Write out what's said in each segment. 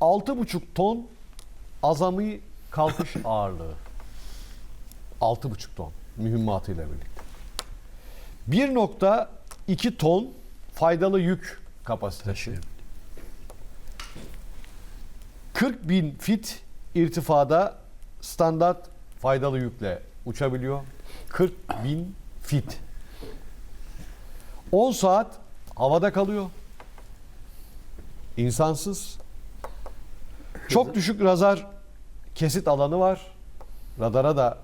6,5 ton azami kalkış ağırlığı. 6,5 ton mühimmatıyla birlikte. 1.2 ton faydalı yük kapasitesi. 40 bin fit irtifada standart faydalı yükle uçabiliyor. 40 bin fit. 10 saat havada kalıyor. İnsansız. Çok düşük radar kesit alanı var. Radara da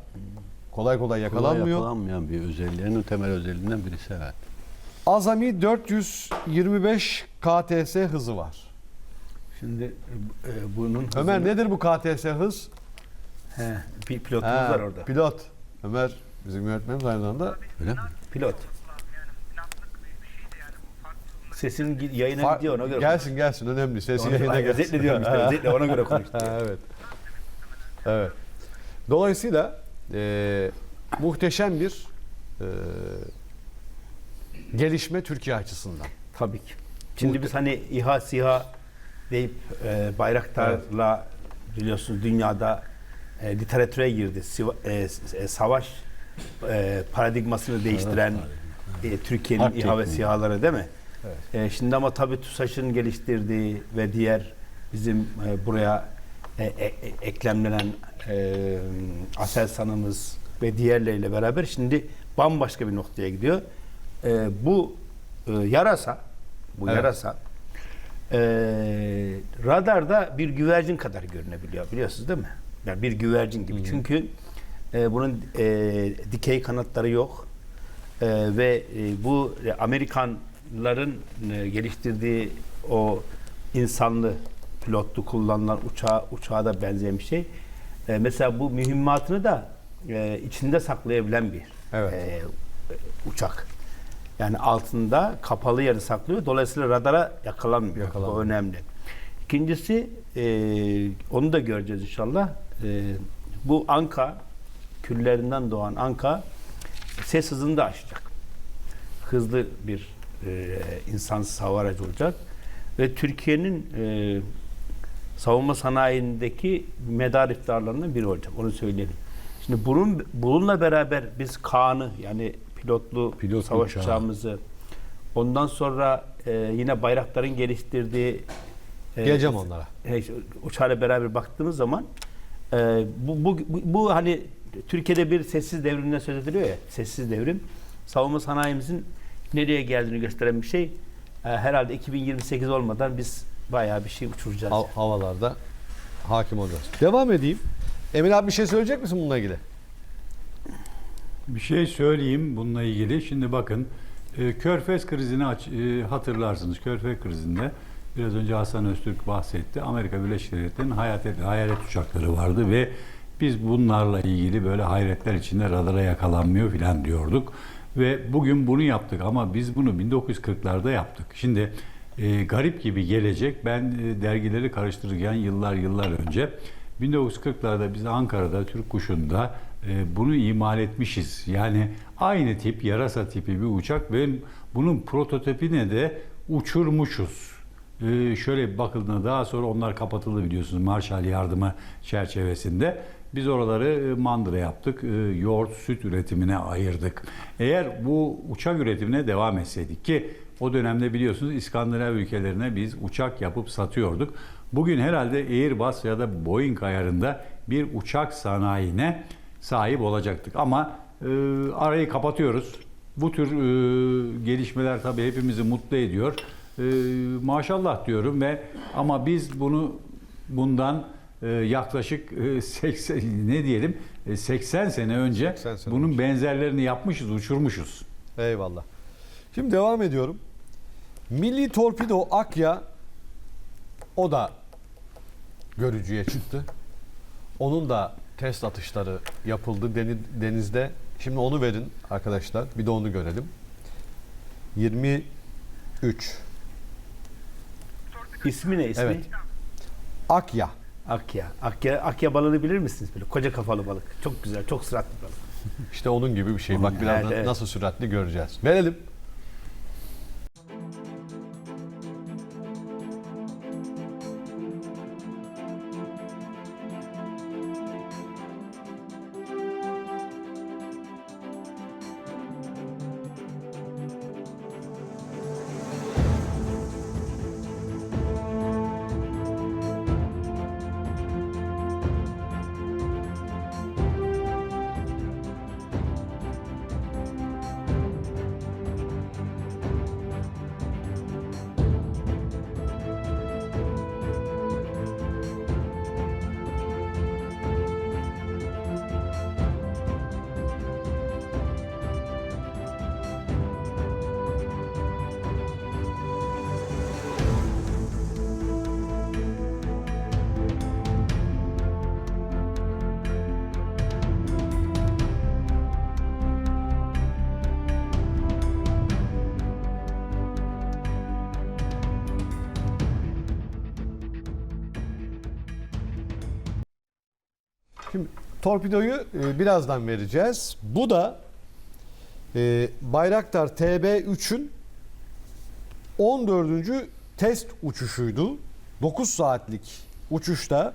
kolay kolay Kolay yakalanmıyor. yakalanmayan bir özelliğinin temel özelliğinden birisi evet. Azami 425 KTS hızı var. Şimdi e, bunun Ömer hızını- nedir bu KTS hız? He, bir pilotumuz Ha, var orada. Pilot. Ömer bizim yönetmenimiz aynı zamanda. Öyle mi? Pilot. Sesin yayına Fa- gidiyor ona göre. gelsin gelsin önemli. Sesi Onu- yayına Ay, gelsin. Özetle diyorum işte özetle ona göre konuş. diye. Ha, evet. Evet. Dolayısıyla e, muhteşem bir e, gelişme Türkiye açısından. Tabii ki. Şimdi biz hani İHA SİHA deyip e, Bayraktar'la biliyorsunuz dünyada e, literatüre girdi. Siva- e, s- e, savaş e, paradigmasını değiştiren e, Türkiye'nin Harp İHA ve tekniği. SİHA'ları değil mi? Evet. E, şimdi ama tabii TUSAŞ'ın geliştirdiği ve diğer bizim e, buraya e, e, e, eklemlenen e, Aselsan'ımız ve diğerleriyle beraber şimdi bambaşka bir noktaya gidiyor. E, bu e, yarasa, bu Evet. yarasa e, radarda bir güvercin kadar görünebiliyor biliyorsunuz değil mi? Yani bir güvercin gibi. Çünkü e, bunun e, dikey kanatları yok. E, ve e, bu e, Amerikanların e, geliştirdiği o insanlı pilotlu kullanılan uçağa, uçağa da benzeyen bir şey. E, mesela bu mühimmatını da e, içinde saklayabilen bir Evet. e, uçak. Yani altında kapalı yerde saklıyor. Dolayısıyla radara yakalanmıyor. Yakalanmıyor. O önemli. İkincisi e, onu da göreceğiz inşallah. E, bu anka küllerinden doğan anka ses hızını da aşacak. Hızlı bir e, insansız hava aracı olacak. Ve Türkiye'nin e, savunma sanayindeki medar iftarlarından biri olacak. Onu söyleyelim. Şimdi bunun bununla beraber biz Kaan'ı yani pilotlu Pilot savaş uçağı. uçağımızı ondan sonra e, yine Bayraktar'ın geliştirdiği e, Geleceğim onlara. e, uçağıyla beraber baktığımız zaman e, bu, bu, bu, bu hani Türkiye'de bir sessiz devrimden söz ediliyor ya sessiz devrim savunma sanayimizin nereye geldiğini gösteren bir şey. E, herhalde 2028 olmadan biz bayağı bir şey uçuracağız. Hav- havalarda hakim olacağız. Devam edeyim. Emin abi bir şey söyleyecek misin bununla ilgili? Bir şey söyleyeyim bununla ilgili. Şimdi bakın e, Körfez krizini aç- e, hatırlarsınız. Körfez krizinde biraz önce Hasan Öztürk bahsetti. Amerika Birleşik Devletleri'nin hayalet, hayalet uçakları vardı ve biz bunlarla ilgili böyle hayretler içinde radara yakalanmıyor filan diyorduk. Ve bugün bunu yaptık ama biz bunu 1940'larda yaptık. Şimdi e, garip gibi gelecek. Ben e, dergileri karıştırırken yıllar yıllar önce 1940'larda biz Ankara'da Türk Kuşu'nda e, bunu imal etmişiz. Yani aynı tip yarasa tipi bir uçak ve bunun prototipine de uçurmuşuz. E, şöyle bakıldığında daha sonra onlar kapatıldı biliyorsunuz Marshall yardımı çerçevesinde. Biz oraları e, mandıra yaptık. E, yoğurt, süt üretimine ayırdık. Eğer bu uçak üretimine devam etseydik ki o dönemde biliyorsunuz İskandinav ülkelerine biz uçak yapıp satıyorduk. Bugün herhalde Airbus ya da Boeing ayarında bir uçak sanayine sahip olacaktık. Ama e, arayı kapatıyoruz. Bu tür e, gelişmeler tabii hepimizi mutlu ediyor. E, maşallah diyorum ve ama biz bunu bundan yaklaşık e, 80 ne diyelim e, 80 sene önce 80 sene bunun önce. benzerlerini yapmışız, uçurmuşuz. Eyvallah. Şimdi devam ediyorum. Milli Torpido Akya o da görücüye çıktı. Onun da test atışları yapıldı deni- denizde. Şimdi onu verin arkadaşlar. Bir de onu görelim. 23. İsmi ne ismi? Evet. Akya. Akya. Akya. Akya balığını bilir misiniz? Böyle koca kafalı balık. Çok güzel, çok süratli balık. İşte onun gibi bir şey. Bak birazdan Evet, evet. nasıl süratli göreceğiz. Verelim. Şimdi torpidoyu e, birazdan vereceğiz. Bu da e, Bayraktar TB3'ün 14. test uçuşuydu. 9 saatlik uçuşta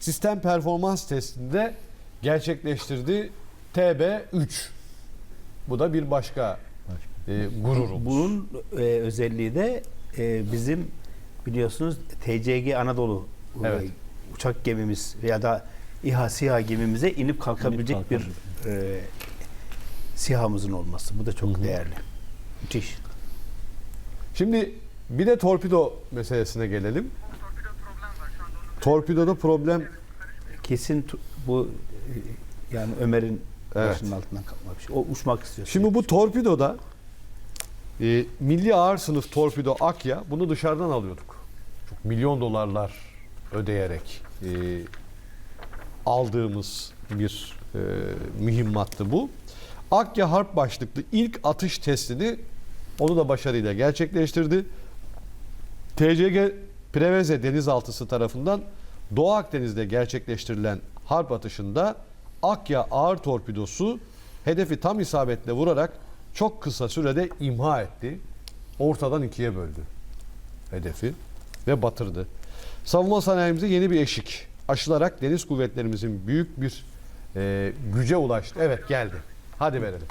sistem performans testinde gerçekleştirdi TB3. Bu da bir başka e, gururumuz. Bunun e, özelliği de e, bizim biliyorsunuz TCG Anadolu e, Evet. uçak gemimiz veya da İHA SİHA gemimize inip kalkabilecek İnip bir e, SİHA'mızın olması. Bu da çok değerli. Müthiş. Şimdi bir de torpido meselesine gelelim. Torpidoda problem Kesin bu e, yani Ömer'in Evet. başının altından kalkma bir şey. O uçmak istiyor. Şimdi bu torpidoda e, milli ağır sınıf torpido Akya bunu dışarıdan alıyorduk. Çok milyon dolarlar ödeyerek e, aldığımız bir e, mühimmattı bu. Akya Harp başlıklı ilk atış testini onu da başarıyla gerçekleştirdi. TCG Preveze denizaltısı tarafından Doğu Akdeniz'de gerçekleştirilen harp atışında Akya ağır torpidosu hedefi tam isabetle vurarak çok kısa sürede imha etti. Ortadan ikiye böldü hedefi ve batırdı. Savunma sanayimize yeni bir eşik aşılarak deniz kuvvetlerimizin büyük bir e, güce ulaştı. Evet geldi. Hadi verelim.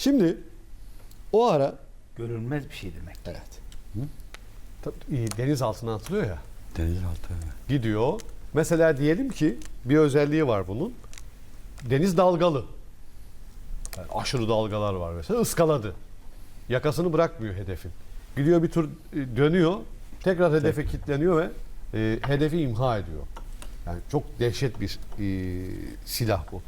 Şimdi o ara görülmez bir şey demek. Evet. Deniz altına atılıyor ya. Denizaltı. evet. gidiyor. Mesela diyelim ki bir özelliği var bunun. Deniz dalgalı. Yani aşırı dalgalar var mesela. Iskaladı. Yakasını bırakmıyor hedefin. Gidiyor bir tur e, dönüyor. Tekrar hedefe kilitleniyor ve e, hedefi imha ediyor. Yani çok dehşet bir e, silah bu.